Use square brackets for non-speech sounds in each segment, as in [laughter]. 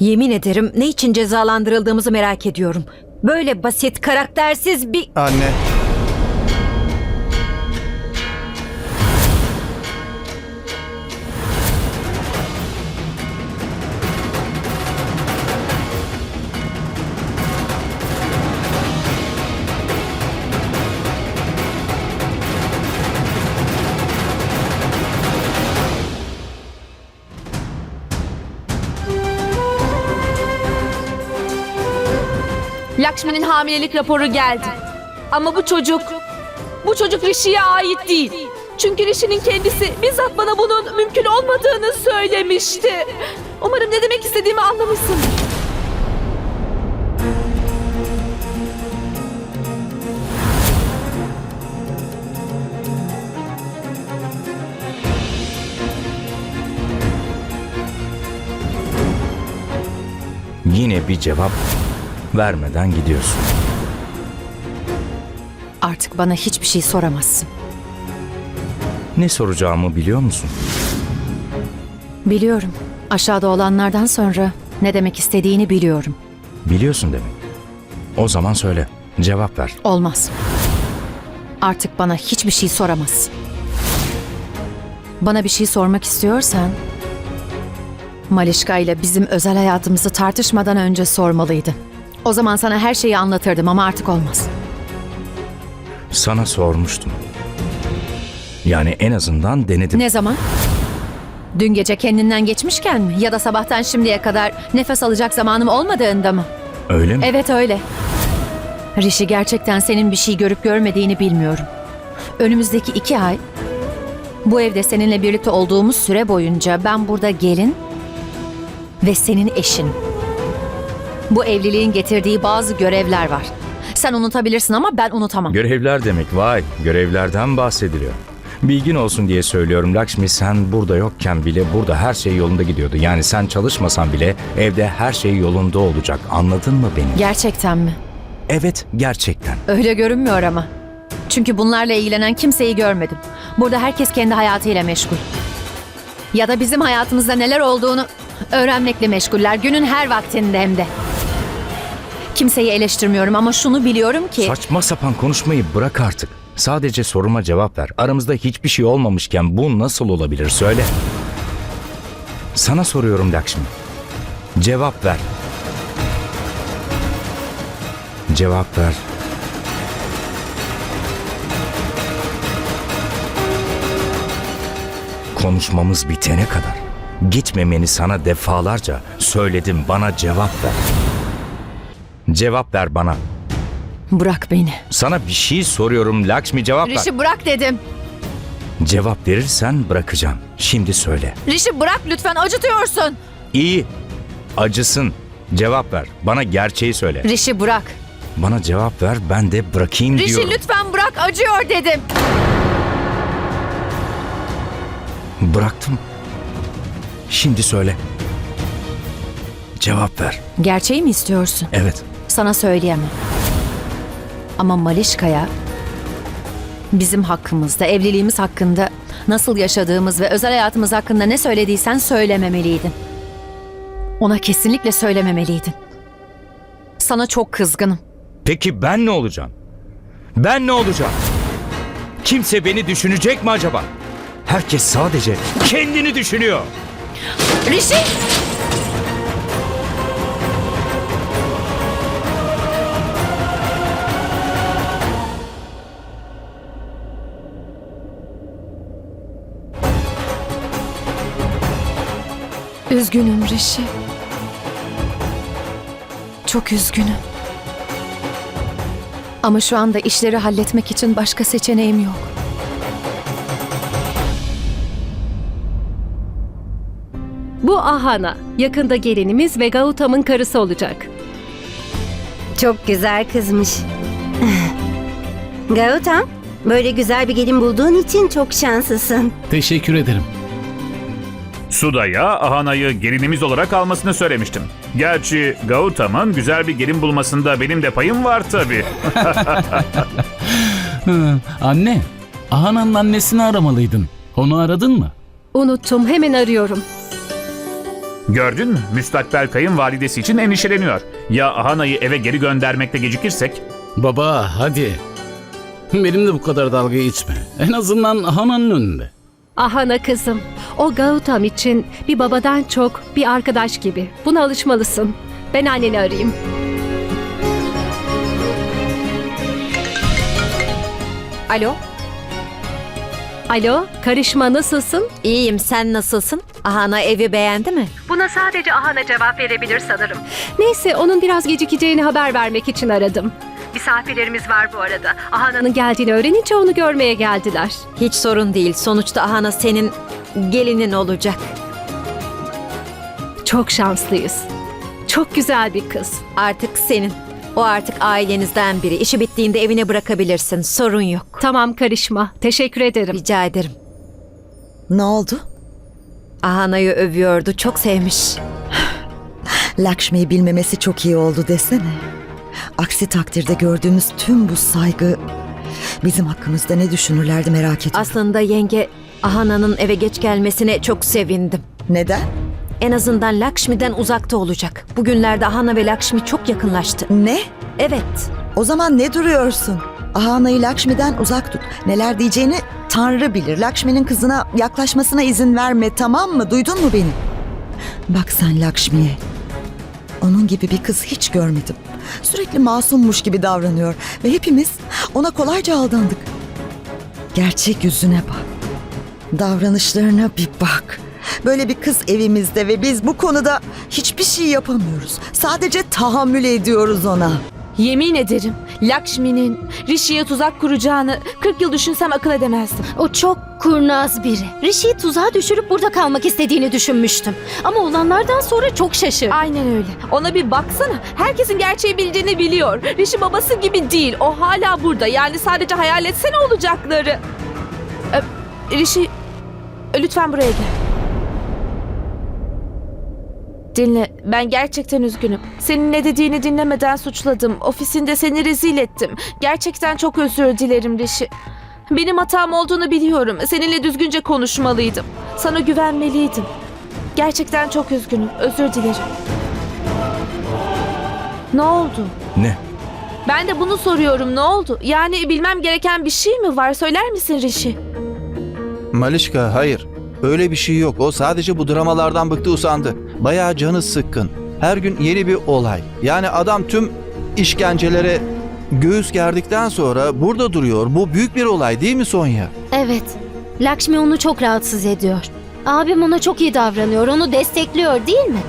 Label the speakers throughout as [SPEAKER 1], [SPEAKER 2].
[SPEAKER 1] Yemin ederim ne için cezalandırıldığımızı merak ediyorum. Böyle basit, karaktersiz bir...
[SPEAKER 2] Anne.
[SPEAKER 3] Lakshmi'nin hamilelik raporu geldi. Ama bu çocuk, bu çocuk Rishi'ye ait değil. Çünkü Rishi'nin kendisi bizzat bana bunun mümkün olmadığını söylemişti. Umarım ne demek istediğimi anlamışsındır.
[SPEAKER 4] Yine bir cevap vermeden gidiyorsun.
[SPEAKER 1] Artık bana hiçbir şey soramazsın.
[SPEAKER 4] Ne soracağımı biliyor musun?
[SPEAKER 1] Biliyorum. Aşağıda olanlardan sonra ne demek istediğini biliyorum.
[SPEAKER 4] Biliyorsun demek. O zaman söyle. Cevap ver.
[SPEAKER 1] Olmaz. Artık bana hiçbir şey soramazsın. Bana bir şey sormak istiyorsan... Malişka ile bizim özel hayatımızı tartışmadan önce sormalıydın. O zaman sana her şeyi anlatırdım ama artık olmaz.
[SPEAKER 4] Sana sormuştum. Yani en azından denedim.
[SPEAKER 1] Ne zaman? Dün gece kendinden geçmişken mi? Ya da sabahtan şimdiye kadar nefes alacak zamanım olmadığında mı?
[SPEAKER 4] Öyle mi?
[SPEAKER 1] Evet öyle. Rishi gerçekten senin bir şey görüp görmediğini bilmiyorum. Önümüzdeki iki ay bu evde seninle birlikte olduğumuz süre boyunca ben burada gelin ve senin eşin. Bu evliliğin getirdiği bazı görevler var. Sen unutabilirsin ama ben unutamam.
[SPEAKER 4] Görevler demek vay. Görevlerden bahsediliyor. Bilgin olsun diye söylüyorum Lakshmi sen burada yokken bile burada her şey yolunda gidiyordu. Yani sen çalışmasan bile evde her şey yolunda olacak. Anladın mı beni?
[SPEAKER 1] Gerçekten mi?
[SPEAKER 4] Evet gerçekten.
[SPEAKER 1] Öyle görünmüyor ama. Çünkü bunlarla ilgilenen kimseyi görmedim. Burada herkes kendi hayatıyla meşgul. Ya da bizim hayatımızda neler olduğunu öğrenmekle meşguller. Günün her vaktinde hem de. Kimseyi eleştirmiyorum ama şunu biliyorum ki...
[SPEAKER 4] Saçma sapan konuşmayı bırak artık. Sadece soruma cevap ver. Aramızda hiçbir şey olmamışken bu nasıl olabilir söyle. Sana soruyorum Lakshmi. Cevap ver. Cevap ver. Konuşmamız bitene kadar gitmemeni sana defalarca söyledim. Bana cevap ver. Cevap ver bana.
[SPEAKER 1] Bırak beni.
[SPEAKER 4] Sana bir şey soruyorum Lakshmi cevap ver.
[SPEAKER 1] Rişi bırak dedim.
[SPEAKER 4] Cevap verirsen bırakacağım. Şimdi söyle.
[SPEAKER 1] Rişi bırak lütfen acıtıyorsun.
[SPEAKER 4] İyi. Acısın. Cevap ver. Bana gerçeği söyle.
[SPEAKER 1] Rişi bırak.
[SPEAKER 4] Bana cevap ver ben de bırakayım
[SPEAKER 1] Rişi
[SPEAKER 4] diyorum.
[SPEAKER 1] lütfen bırak acıyor dedim.
[SPEAKER 4] Bıraktım. Şimdi söyle. Cevap ver.
[SPEAKER 1] Gerçeği mi istiyorsun?
[SPEAKER 4] Evet.
[SPEAKER 1] Sana söyleyemem. Ama Malişka'ya bizim hakkımızda, evliliğimiz hakkında nasıl yaşadığımız ve özel hayatımız hakkında ne söylediysen söylememeliydin. Ona kesinlikle söylememeliydin. Sana çok kızgınım.
[SPEAKER 4] Peki ben ne olacağım? Ben ne olacağım? Kimse beni düşünecek mi acaba? Herkes sadece kendini düşünüyor.
[SPEAKER 1] Rişi! Üzgünüm Rişi. Çok üzgünüm. Ama şu anda işleri halletmek için başka seçeneğim yok.
[SPEAKER 5] Bu Ahana. Yakında gelinimiz ve Gautam'ın karısı olacak.
[SPEAKER 6] Çok güzel kızmış. [laughs] Gautam, böyle güzel bir gelin bulduğun için çok şanslısın.
[SPEAKER 7] Teşekkür ederim.
[SPEAKER 8] Suda'ya Ahana'yı gelinimiz olarak almasını söylemiştim. Gerçi Gautam'ın güzel bir gelin bulmasında benim de payım var tabii. [laughs]
[SPEAKER 7] Anne, Ahana'nın annesini aramalıydın. Onu aradın mı?
[SPEAKER 5] Unuttum hemen arıyorum.
[SPEAKER 8] Gördün mü? Müstakbel kayınvalidesi için endişeleniyor. Ya Ahana'yı eve geri göndermekte gecikirsek?
[SPEAKER 7] Baba hadi. Benimle bu kadar dalga geçme. En azından Ahana'nın önünde.
[SPEAKER 5] Ahana kızım, o Gautam için bir babadan çok bir arkadaş gibi. Buna alışmalısın. Ben anneni arayayım.
[SPEAKER 2] Alo,
[SPEAKER 5] Alo, karışma nasılsın?
[SPEAKER 2] iyiyim. Sen nasılsın? Ahana evi beğendi mi?
[SPEAKER 5] Buna sadece Ahana cevap verebilir sanırım. Neyse onun biraz gecikeceğini haber vermek için aradım. Misafirlerimiz var bu arada. Ahana'nın geldiğini öğrenince onu görmeye geldiler.
[SPEAKER 2] Hiç sorun değil. Sonuçta Ahana senin gelinin olacak.
[SPEAKER 5] Çok şanslıyız. Çok güzel bir kız.
[SPEAKER 2] Artık senin. O artık ailenizden biri. İşi bittiğinde evine bırakabilirsin. Sorun yok.
[SPEAKER 5] Tamam karışma. Teşekkür ederim.
[SPEAKER 2] Rica ederim.
[SPEAKER 9] Ne oldu?
[SPEAKER 2] Ahana'yı övüyordu. Çok sevmiş. [sighs]
[SPEAKER 9] Lakshmi'yi bilmemesi çok iyi oldu desene. Aksi takdirde gördüğümüz tüm bu saygı bizim hakkımızda ne düşünürlerdi merak ediyorum.
[SPEAKER 2] Aslında yenge Ahana'nın eve geç gelmesine çok sevindim.
[SPEAKER 9] Neden?
[SPEAKER 2] En azından Lakshmi'den uzakta olacak. Bugünlerde Ahana ve Lakshmi çok yakınlaştı.
[SPEAKER 9] Ne?
[SPEAKER 2] Evet.
[SPEAKER 9] O zaman ne duruyorsun? Ahana'yı Lakshmi'den uzak tut. Neler diyeceğini Tanrı bilir. Lakshmi'nin kızına yaklaşmasına izin verme tamam mı? Duydun mu beni? Bak sen Lakshmi'ye. Onun gibi bir kız hiç görmedim. Sürekli masummuş gibi davranıyor. Ve hepimiz ona kolayca aldandık. Gerçek yüzüne bak. Davranışlarına bir bak. Böyle bir kız evimizde ve biz bu konuda hiçbir şey yapamıyoruz. Sadece tahammül ediyoruz ona.
[SPEAKER 3] Yemin ederim Lakshmi'nin Rishi'ye tuzak kuracağını 40 yıl düşünsem akıl edemezdim.
[SPEAKER 10] O çok kurnaz biri. Rishi'yi tuzağa düşürüp burada kalmak istediğini düşünmüştüm. Ama olanlardan sonra çok şaşırdım.
[SPEAKER 3] Aynen öyle. Ona bir baksana. Herkesin gerçeği bildiğini biliyor. Rishi babası gibi değil. O hala burada. Yani sadece hayal etsene olacakları. Ee, Rishi lütfen buraya gel. Dinle. Ben gerçekten üzgünüm. Senin ne dediğini dinlemeden suçladım. Ofisinde seni rezil ettim. Gerçekten çok özür dilerim Rishi. Benim hatam olduğunu biliyorum. Seninle düzgünce konuşmalıydım. Sana güvenmeliydim. Gerçekten çok üzgünüm. Özür dilerim. Ne oldu?
[SPEAKER 4] Ne?
[SPEAKER 3] Ben de bunu soruyorum. Ne oldu? Yani bilmem gereken bir şey mi var? Söyler misin Rishi?
[SPEAKER 11] Malişka hayır. Öyle bir şey yok. O sadece bu dramalardan bıktı usandı. Bayağı canı sıkkın. Her gün yeni bir olay. Yani adam tüm işkencelere göğüs gerdikten sonra burada duruyor. Bu büyük bir olay değil mi Sonya?
[SPEAKER 10] Evet. Lakshmi onu çok rahatsız ediyor. Abim ona çok iyi davranıyor, onu destekliyor değil mi?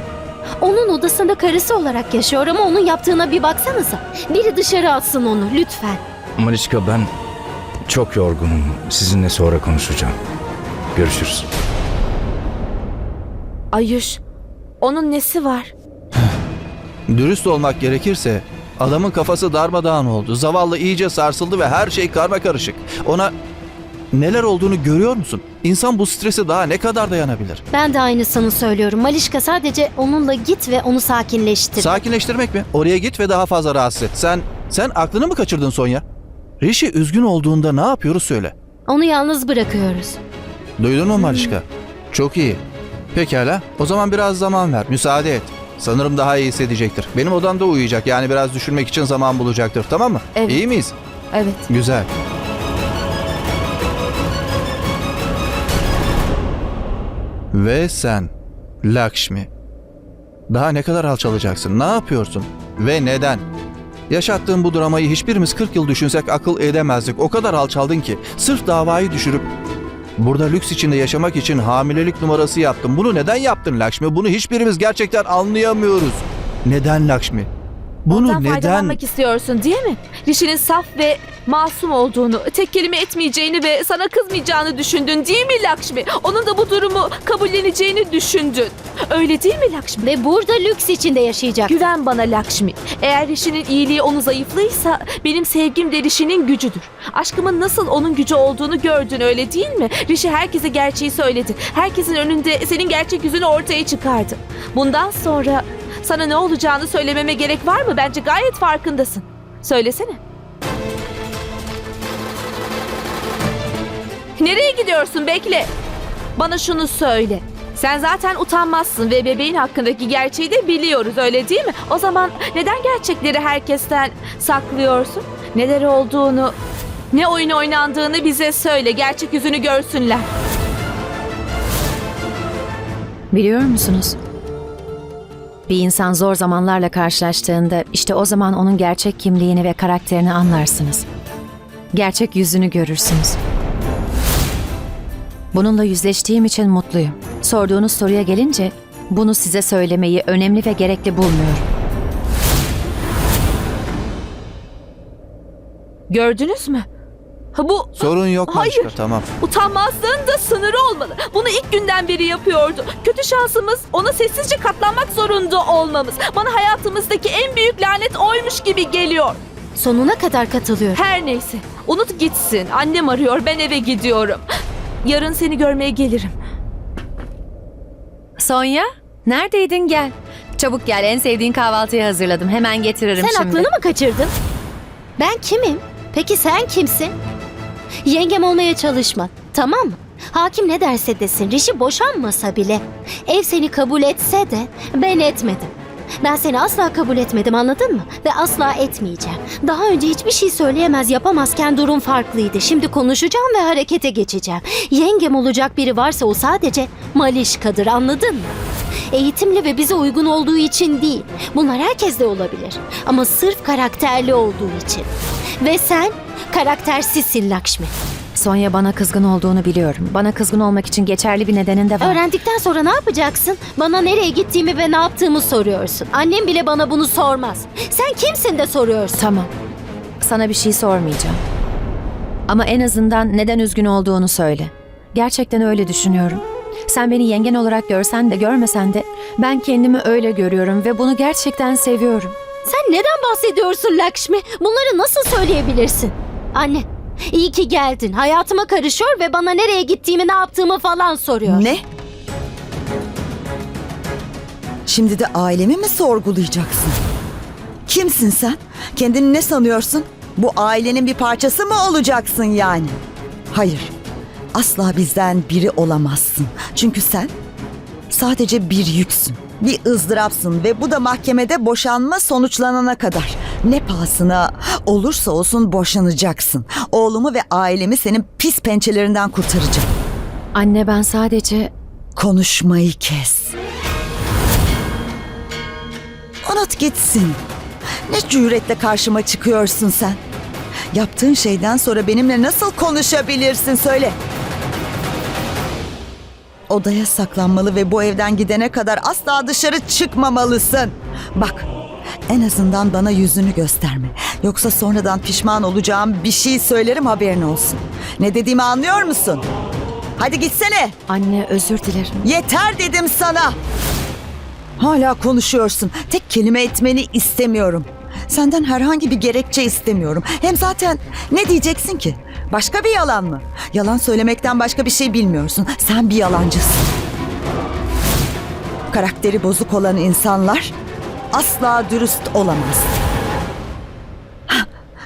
[SPEAKER 10] Onun odasında karısı olarak yaşıyor ama onun yaptığına bir baksanıza. Biri dışarı atsın onu lütfen.
[SPEAKER 4] Mariçka ben çok yorgunum. Sizinle sonra konuşacağım. Görüşürüz.
[SPEAKER 3] Ayuş. Onun nesi var? [sighs]
[SPEAKER 11] Dürüst olmak gerekirse adamın kafası darmadağın oldu. Zavallı iyice sarsıldı ve her şey karma karışık. Ona neler olduğunu görüyor musun? İnsan bu strese daha ne kadar dayanabilir?
[SPEAKER 10] Ben de aynısını söylüyorum. Malişka sadece onunla git ve onu sakinleştir.
[SPEAKER 11] Sakinleştirmek mi? Oraya git ve daha fazla rahatsız et. Sen, sen aklını mı kaçırdın Sonya? Rishi üzgün olduğunda ne yapıyoruz söyle.
[SPEAKER 10] onu yalnız bırakıyoruz.
[SPEAKER 11] Duydun mu Malişka? Çok iyi. Pekala. O zaman biraz zaman ver. Müsaade et. Sanırım daha iyi hissedecektir. Benim odamda uyuyacak. Yani biraz düşünmek için zaman bulacaktır. Tamam mı?
[SPEAKER 3] Evet.
[SPEAKER 11] İyi miyiz?
[SPEAKER 3] Evet.
[SPEAKER 11] Güzel. Ve sen, Lakshmi. Daha ne kadar alçalacaksın? Ne yapıyorsun? Ve neden? Yaşattığın bu dramayı hiçbirimiz 40 yıl düşünsek akıl edemezdik. O kadar alçaldın ki sırf davayı düşürüp burada lüks içinde yaşamak için hamilelik numarası yaptın. Bunu neden yaptın Lakshmi? Bunu hiçbirimiz gerçekten anlayamıyoruz. Neden Lakshmi? Bunu
[SPEAKER 3] Ondan
[SPEAKER 11] neden?
[SPEAKER 3] faydalanmak istiyorsun değil mi? Rishi'nin saf ve masum olduğunu, tek kelime etmeyeceğini ve sana kızmayacağını düşündün değil mi Lakshmi? Onun da bu durumu kabulleneceğini düşündün. Öyle değil mi Lakshmi?
[SPEAKER 10] Ve burada lüks içinde yaşayacak.
[SPEAKER 3] Güven bana Lakshmi. Eğer Rishi'nin iyiliği onu zayıflıysa benim sevgim de Rishi'nin gücüdür. Aşkımın nasıl onun gücü olduğunu gördün öyle değil mi? Rishi herkese gerçeği söyledi. Herkesin önünde senin gerçek yüzünü ortaya çıkardı. Bundan sonra sana ne olacağını söylememe gerek var mı? Bence gayet farkındasın. Söylesene. Nereye gidiyorsun? Bekle. Bana şunu söyle. Sen zaten utanmazsın ve bebeğin hakkındaki gerçeği de biliyoruz öyle değil mi? O zaman neden gerçekleri herkesten saklıyorsun? Neler olduğunu, ne oyun oynandığını bize söyle. Gerçek yüzünü görsünler.
[SPEAKER 1] Biliyor musunuz? Bir insan zor zamanlarla karşılaştığında işte o zaman onun gerçek kimliğini ve karakterini anlarsınız. Gerçek yüzünü görürsünüz. Bununla yüzleştiğim için mutluyum. Sorduğunuz soruya gelince bunu size söylemeyi önemli ve gerekli bulmuyorum.
[SPEAKER 3] Gördünüz mü? Ha, Bu
[SPEAKER 11] Sorun yok
[SPEAKER 3] Hayır.
[SPEAKER 11] Maşka tamam.
[SPEAKER 3] Utanmazlığın da sınırı olmalı. Bunu ilk günden beri yapıyordu. Kötü şansımız ona sessizce katlanmak zorunda olmamız. Bana hayatımızdaki en büyük lanet oymuş gibi geliyor.
[SPEAKER 10] Sonuna kadar katılıyorum.
[SPEAKER 3] Her neyse. Unut gitsin. Annem arıyor. Ben eve gidiyorum. Yarın seni görmeye gelirim.
[SPEAKER 1] Sonya, neredeydin gel. Çabuk gel en sevdiğin kahvaltıyı hazırladım. Hemen getiririm
[SPEAKER 10] Sen
[SPEAKER 1] şimdi.
[SPEAKER 10] aklını mı kaçırdın? Ben kimim? Peki sen kimsin? Yengem olmaya çalışma. Tamam mı? Hakim ne derse desin, Rişi boşanmasa bile, ev seni kabul etse de ben etmedim. Ben seni asla kabul etmedim anladın mı? Ve asla etmeyeceğim. Daha önce hiçbir şey söyleyemez yapamazken durum farklıydı. Şimdi konuşacağım ve harekete geçeceğim. Yengem olacak biri varsa o sadece Malişka'dır anladın mı? Eğitimli ve bize uygun olduğu için değil. Bunlar herkeste olabilir. Ama sırf karakterli olduğu için. Ve sen karaktersizsin Lakşmi.
[SPEAKER 1] Sonya bana kızgın olduğunu biliyorum. Bana kızgın olmak için geçerli bir nedenin de var.
[SPEAKER 10] Öğrendikten sonra ne yapacaksın? Bana nereye gittiğimi ve ne yaptığımı soruyorsun. Annem bile bana bunu sormaz. Sen kimsin de soruyorsun.
[SPEAKER 1] Tamam. Sana bir şey sormayacağım. Ama en azından neden üzgün olduğunu söyle. Gerçekten öyle düşünüyorum. Sen beni yengen olarak görsen de görmesen de ben kendimi öyle görüyorum ve bunu gerçekten seviyorum.
[SPEAKER 10] Sen neden bahsediyorsun Lakşmi? Bunları nasıl söyleyebilirsin? Anne, iyi ki geldin. Hayatıma karışıyor ve bana nereye gittiğimi, ne yaptığımı falan soruyor.
[SPEAKER 9] Ne? Şimdi de ailemi mi sorgulayacaksın? Kimsin sen? Kendini ne sanıyorsun? Bu ailenin bir parçası mı olacaksın yani? Hayır. Asla bizden biri olamazsın. Çünkü sen sadece bir yüksün. Bir ızdırapsın ve bu da mahkemede boşanma sonuçlanana kadar. Ne pahasına olursa olsun boşanacaksın. Oğlumu ve ailemi senin pis pençelerinden kurtaracağım.
[SPEAKER 1] Anne ben sadece
[SPEAKER 9] Konuşmayı kes. Unut gitsin. Ne cüretle karşıma çıkıyorsun sen? Yaptığın şeyden sonra benimle nasıl konuşabilirsin söyle. Odaya saklanmalı ve bu evden gidene kadar asla dışarı çıkmamalısın. Bak, en azından bana yüzünü gösterme. Yoksa sonradan pişman olacağım bir şey söylerim haberin olsun. Ne dediğimi anlıyor musun? Hadi gitsene.
[SPEAKER 1] anne özür dilerim.
[SPEAKER 9] Yeter dedim sana. Hala konuşuyorsun. Tek kelime etmeni istemiyorum. Senden herhangi bir gerekçe istemiyorum. Hem zaten ne diyeceksin ki? Başka bir yalan mı? Yalan söylemekten başka bir şey bilmiyorsun. Sen bir yalancısın. Karakteri bozuk olan insanlar asla dürüst olamaz.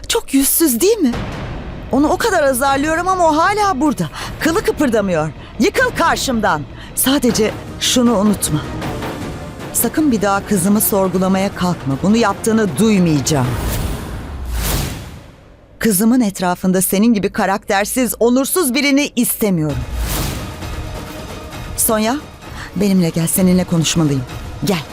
[SPEAKER 9] Çok yüzsüz değil mi? Onu o kadar azarlıyorum ama o hala burada. Kılı kıpırdamıyor. Yıkıl karşımdan. Sadece şunu unutma. Sakın bir daha kızımı sorgulamaya kalkma. Bunu yaptığını duymayacağım. Kızımın etrafında senin gibi karaktersiz, onursuz birini istemiyorum. Sonya, benimle gel. Seninle konuşmalıyım. Gel.